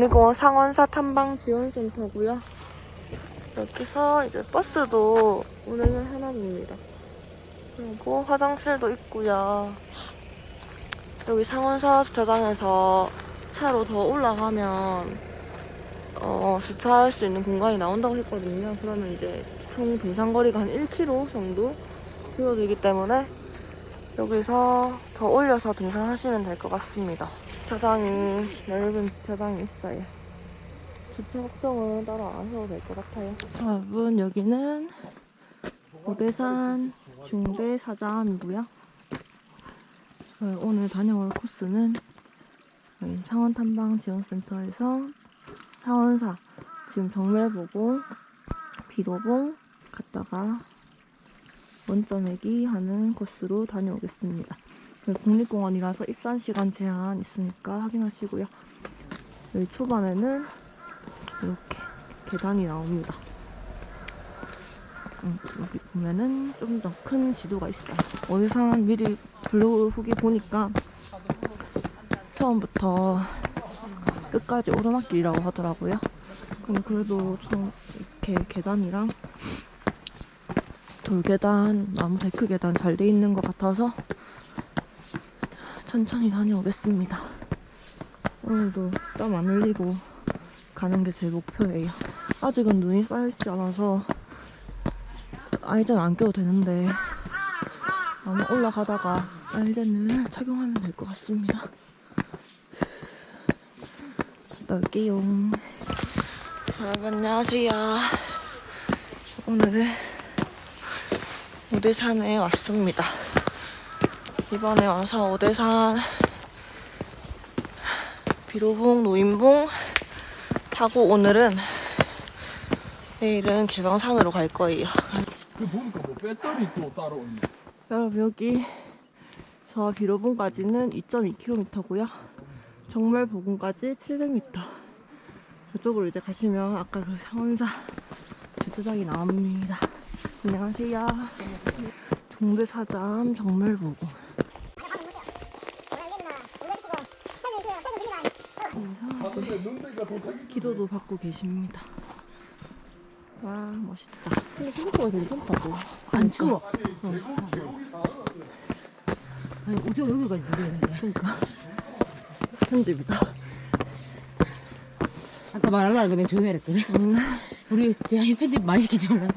국립공원 상원사 탐방 지원센터고요. 여기서 이제 버스도 운행을 하나 봅니다. 그리고 화장실도 있고요. 여기 상원사 주차장에서 차로 더 올라가면 어, 주차할 수 있는 공간이 나온다고 했거든요. 그러면 이제 총 등산 거리가 한 1km 정도 줄어들기 때문에 여기서 더 올려서 등산하시면 될 것 같습니다. 주차장이 넓은 주차장이 있어요. 주차 걱정은 따로 안 하셔도 될 것 같아요. 여러분 여기는 오대산 중대 사장이고요. 저희 오늘 다녀올 코스는 여기 상원 탐방 지원센터에서 상원사 지금 정멸 보고 비도봉 갔다가 원점액이 하는 코스로 다녀오겠습니다. 국립공원이라서 입산 시간 제한 있으니까 확인하시고요. 여기 초반에는 이렇게 계단이 나옵니다. 음, 여기 보면은 좀 더 큰 지도가 있어요. 어디산 미리 블로그 후기 보니까 처음부터 끝까지 오르막길이라고 하더라고요. 그럼 그래도 좀 이렇게 계단이랑 돌계단, 나무 데크 계단 잘 돼 있는 것 같아서 천천히 다녀오겠습니다. 오늘도 땀 안 흘리고 가는 게 제 목표예요. 아직은 눈이 쌓여있지 않아서 아이젠 안 껴도 되는데 아마 올라가다가 아이젠을 착용하면 될 것 같습니다. 올게요. 여러분 안녕하세요. 오늘은 오대산에 왔습니다. 이번에 와서 오대산 비로봉 노인봉 타고 오늘은 내일은 개방산으로 갈 거예요. 그 보니까 뭐 배터리 또 따로 있네. 여러분 여기 저 비로봉까지는 2.2km고요. 정말 보금까지 700m. 이쪽으로 이제 가시면 아까 그 상원사 주차장이 나옵니다. 안녕하세요. 동대사장 정말보금. 근데 눈대가 도착이 기도도 받고 계십니다. 와 멋있다. 근데 생각보다 괜찮다고. 안 추워. 아니, 어제 여기까지 누르는데. 그러니까 편집이다. 아까 말하려고 내가 조용히 했거든. 음. 우리 재앙이 편집 많이 시키지 몰라.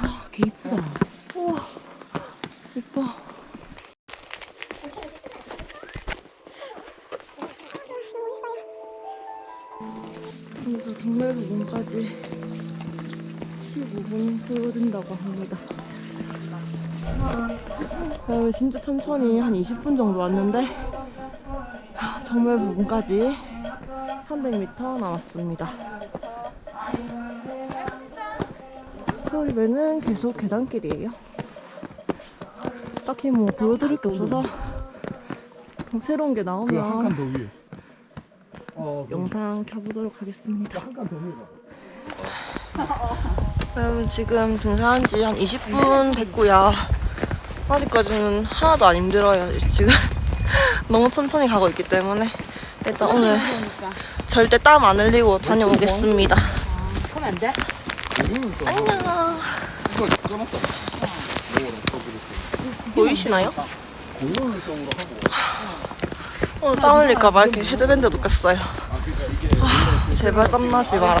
아, 개 이쁘다. 우와 이뻐. 그래서 정말 부분까지 15분 소요된다고 합니다. 아, 진짜 천천히 한 20분 정도 왔는데 하, 정말 부분까지 300m 남았습니다. 서울배는 계속 계단길이에요. 딱히 뭐 보여드릴 게 없어서 새로운 게그한 나오면 칸더 위에. 어, 영상 켜보도록 하겠습니다. 여러분 지금 등산한 지 한 20분 됐고요. 아직까지는 하나도 안 힘들어요. 지금 너무 천천히 가고 있기 때문에 일단 오늘 절대 땀 안 흘리고 다녀오겠습니다. 그러면 안 돼? 안녕. 보이시나요? 오늘 땀 흘릴까봐 이렇게 헤드밴드도 꼈어요. 아, 제발 땀나지 마라.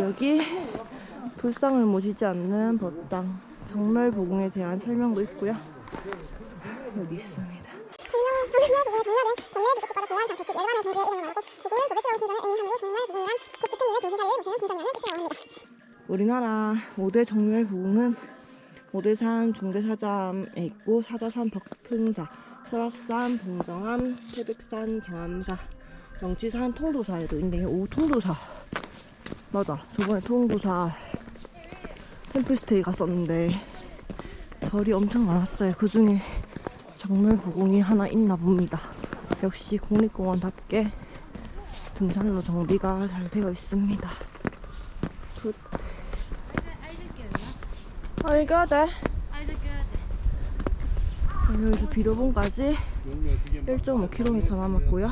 여기 불상을 모시지 않는 법당 정멸보궁에 대한 설명도 있고요. 여기 있습니다. 우리나라 5대 정멸보궁은 오대산 중대사잠에 있고 사자산 벽풍사, 설악산 봉정암, 태백산 정암사, 영치산 통도사에도 있네요. 오 통도사 맞아 저번에 통도사 템플스테이 갔었는데 절이 엄청 많았어요. 그 중에 정멸보궁이 하나 있나 봅니다. 역시 국립공원답게 등산로 정비가 잘 되어 있습니다. 굿. 아, 이거 돼. 여기서 비로봉까지 1.5km 남았고요.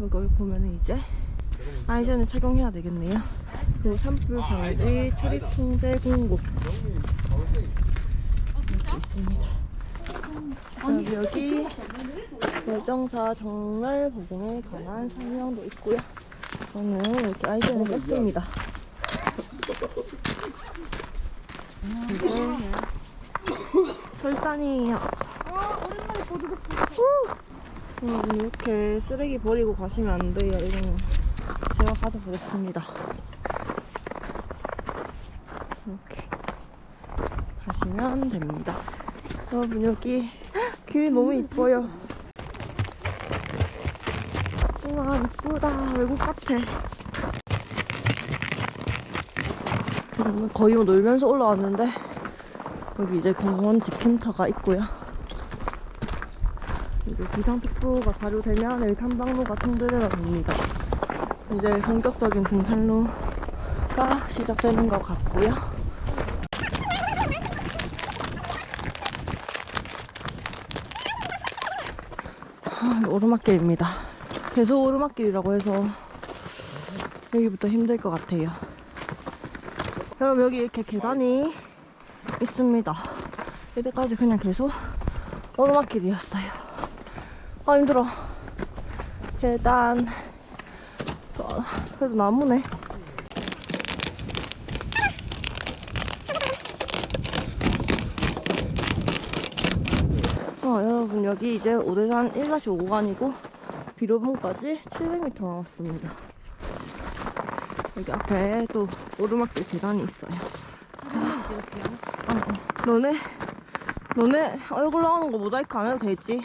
이걸 보면은 이제 아이젠을 착용해야 되겠네요. 그리고 산불 방지 출입 통제 공고 이렇게 있습니다. 그리고 여기 결정사 정말 보공에 관한 설명도 있고요. 저는 이렇게 아이젠을 뺐습니다. 이제 설산이에요. 여러분 이렇게 쓰레기 버리고 가시면 안 돼요. 이거는 제가 가져보겠습니다. 이렇게 가시면 됩니다. 여러분 여기 길이 너무 이뻐요. 우와 이쁘다. 외국 같아. 음, 거의 뭐 놀면서 올라왔는데 여기 이제 공원 집행터가 있고요. 이제 기상특보가 발효되면 여기 탐방로가 통제되다 봅니다. 이제 본격적인 등산로가 시작되는 것 같고요. 아, 오르막길입니다. 계속 오르막길이라고 해서 여기부터 힘들 것 같아요. 여러분 여기 이렇게 계단이 있습니다. 이때까지 그냥 계속 오르막길이었어요. 아 힘들어. 계단. 어, 그래도 나무네. 어, 여러분 여기 이제 오대산 1-5간이고 비로봉까지 700m 남았습니다. 여기 앞에 또 오르막길 계단이 있어요. 어, 어. 너네 너네 얼굴 나오는 거 모자이크 안 해도 되지?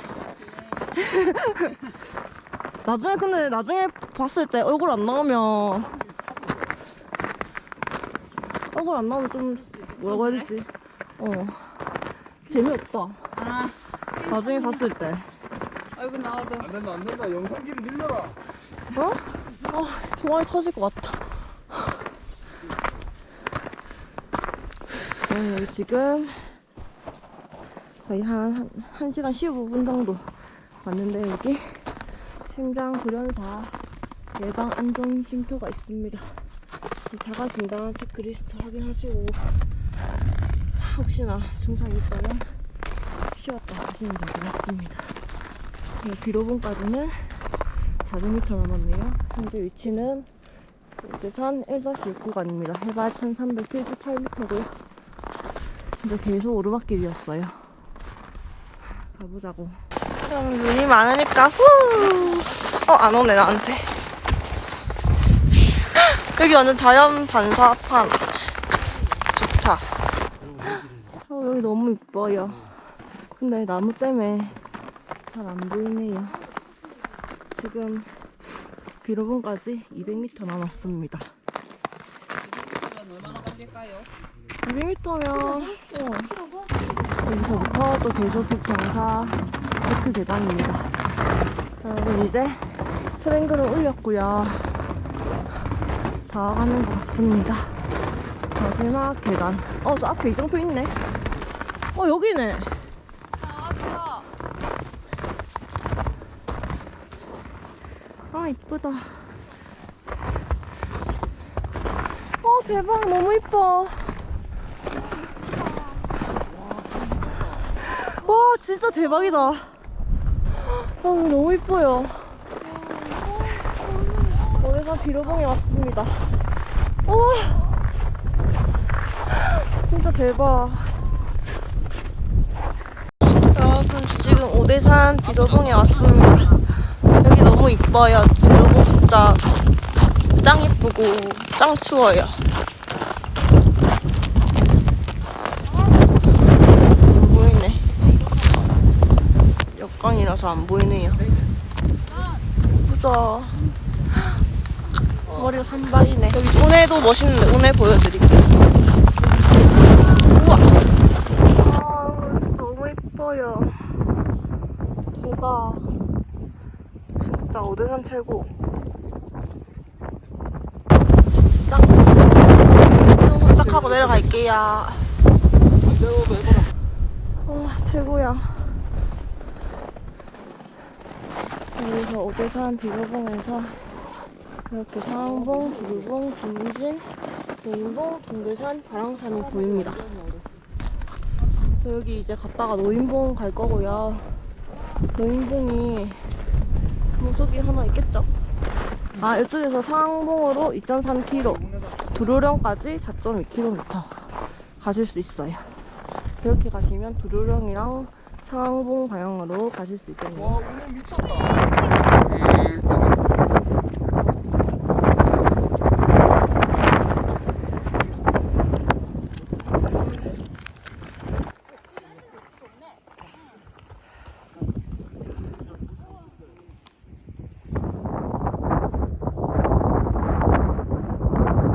나중에 근데 나중에 봤을 때 얼굴 안 나오면 얼굴 안 나오면 좀 뭐라고 해야 되지? 어 재미없다. 아, 나중에 봤을 때. 얼굴 나와도. 안 된다 안 된다 영상기를 늘려라 어? 아 종아리 터질 것 같아. 네, 여기 지금 거의 한, 한, 한 시간 15분 정도 왔는데 여기 심장 불연사 예방 안전 쉼터가 있습니다. 자가 진단 체크리스트 확인하시고 혹시나 증상이 있다면 쉬었다 것 같습니다. 네, 비로봉까지는 400m 남았네요. 현재 위치는 오대산 1-6 구간입니다. 해발 1378m고요. 근데 계속 오르막길이었어요. 가보자고. 그럼 눈이 많으니까 후. 어, 안 오네 나한테. 여기 완전 자연 반사판. 좋다. 어, 여기 너무 이뻐요. 근데 나무 때문에 잘 안 보이네요. 지금 비로봉까지 200m 남았습니다. 얼마나 걸릴까요? 200m면 어, 여기서부터 또 계속 경사 데크 계단입니다. 여러분 이제 트랭글을 올렸고요. 다 와가는 것 같습니다. 마지막 계단. 어, 저 앞에 이정표 있네. 어, 여기네. 나왔어. 아 이쁘다 어 대박 너무 이뻐 와 진짜 대박이다. 아 너무 이뻐요. 오래산 비로봉에 왔습니다. 와! 진짜 대박. 여러분 지금 오대산 비로봉에 왔습니다. 여기 너무 이뻐요. 비로봉 진짜 짱 이쁘고 짱 추워요. 안 보이네. 역광이라서 안 보이네요. 예쁘죠? 머리가 산발이네. 여기 운해도 멋있는데 운해 보여드릴게요. 우와! 아, 너무 이뻐요. 대박. 진짜 오대산 최고. 짱. 좀 도착하고 내려갈게요. 와, 최고야. 여기서 오대산 비로봉에서 이렇게 상봉, 부르봉, 중진, 노인봉, 동대산, 바랑산이 보입니다. 저 여기 이제 갔다가 노인봉 갈 거고요. 노인봉이 보석이 하나 있겠죠? 아, 이쪽에서 상봉으로 2.3km, 두루령까지 4.2km 가실 수 있어요. 이렇게 가시면 두루령이랑 상봉 방향으로 가실 수 있겠네요. 와 운행 미쳤다.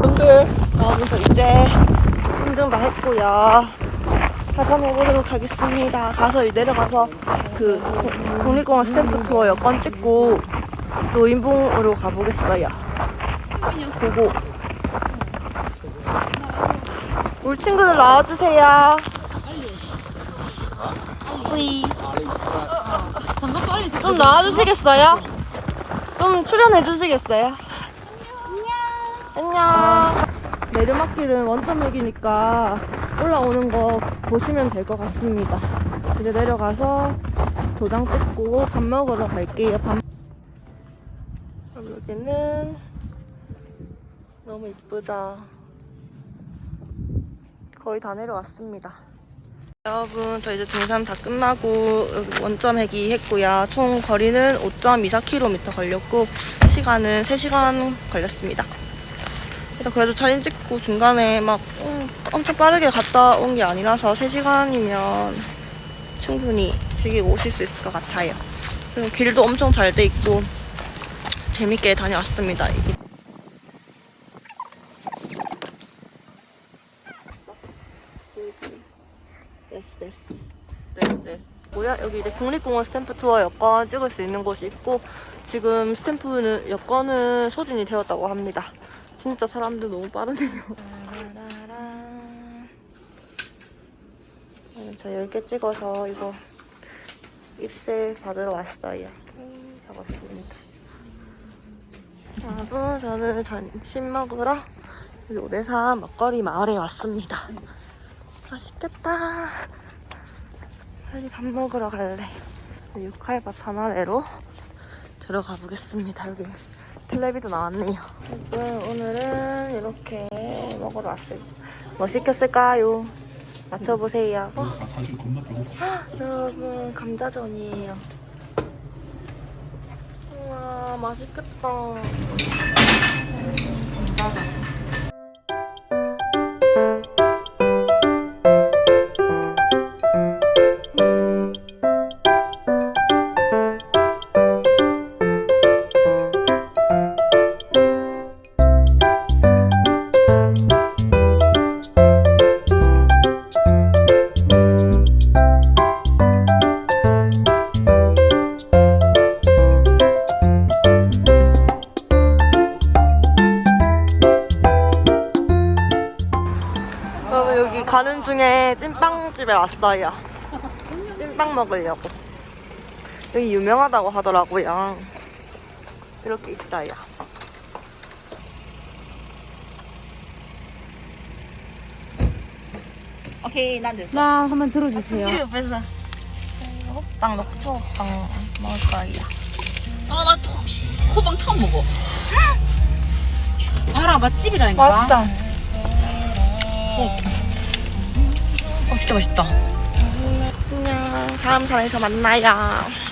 근데 여러분 저 이제 운전 다 했고요. 가서 먹으도록 하겠습니다. 가서 이 내려가서 그 국- 국립공원 스탬프 투어 여권 찍고 노인봉으로 가보겠어요. 보고. 우리 친구들 나와주세요. 우이. 좀 나와주시겠어요? 좀 출연해주시겠어요? 안녕. 내리막길은 원점역이니까 올라오는 거 보시면 될 것 같습니다. 이제 내려가서 도장 찍고 밥 먹으러 갈게요. 밥. 여기는 너무 이쁘다. 거의 다 내려왔습니다. 여러분, 저 이제 등산 다 끝나고 원점 회기 했고요. 총 거리는 5.24km 걸렸고 시간은 3시간 걸렸습니다. 일단 그래도 사진 찍고 중간에 막 음, 엄청 빠르게 갔다 온 게 아니라서 3시간이면 충분히 즐기고 오실 수 있을 것 같아요. 그리고 길도 엄청 잘 돼 있고 재밌게 다녀왔습니다. 뭐야 여기 이제 국립공원 스탬프 투어 여권 찍을 수 있는 곳이 있고 지금 스탬프는 여권은 소진이 되었다고 합니다. 진짜 사람들 너무 빠르네요. 저 10개 찍어서 이거 입세 받으러 왔어요. 음, 적었습니다. 여러분 저는 점심 먹으러 여기 오대산 먹거리 마을에 왔습니다. 맛있겠다. 빨리 밥 먹으러 갈래. 육칼밥 하나래로 들어가 보겠습니다. 여기 텔레비도 나왔네요. 오늘은 이렇게 먹으러 왔어요. 뭐 시켰을까요? 맞춰보세요. 어, 아 사실 겁나 배고파. 여러분, 감자전이에요. 우와, 맛있겠다. 여러분, 찐빵집에 왔어요. 찐빵 먹으려고. 여기 유명하다고 하더라고요. 이렇게 있어요. 오케이 난 됐어 나 한번 들어주세요 옆에서 호빵 녹초 호빵 먹을 거예요. 아나 호방 처음 먹어 봐라 맛집이라니까 맛있다. 어. 어, 진짜 맛있다. 안녕. 다음 산에서 만나요.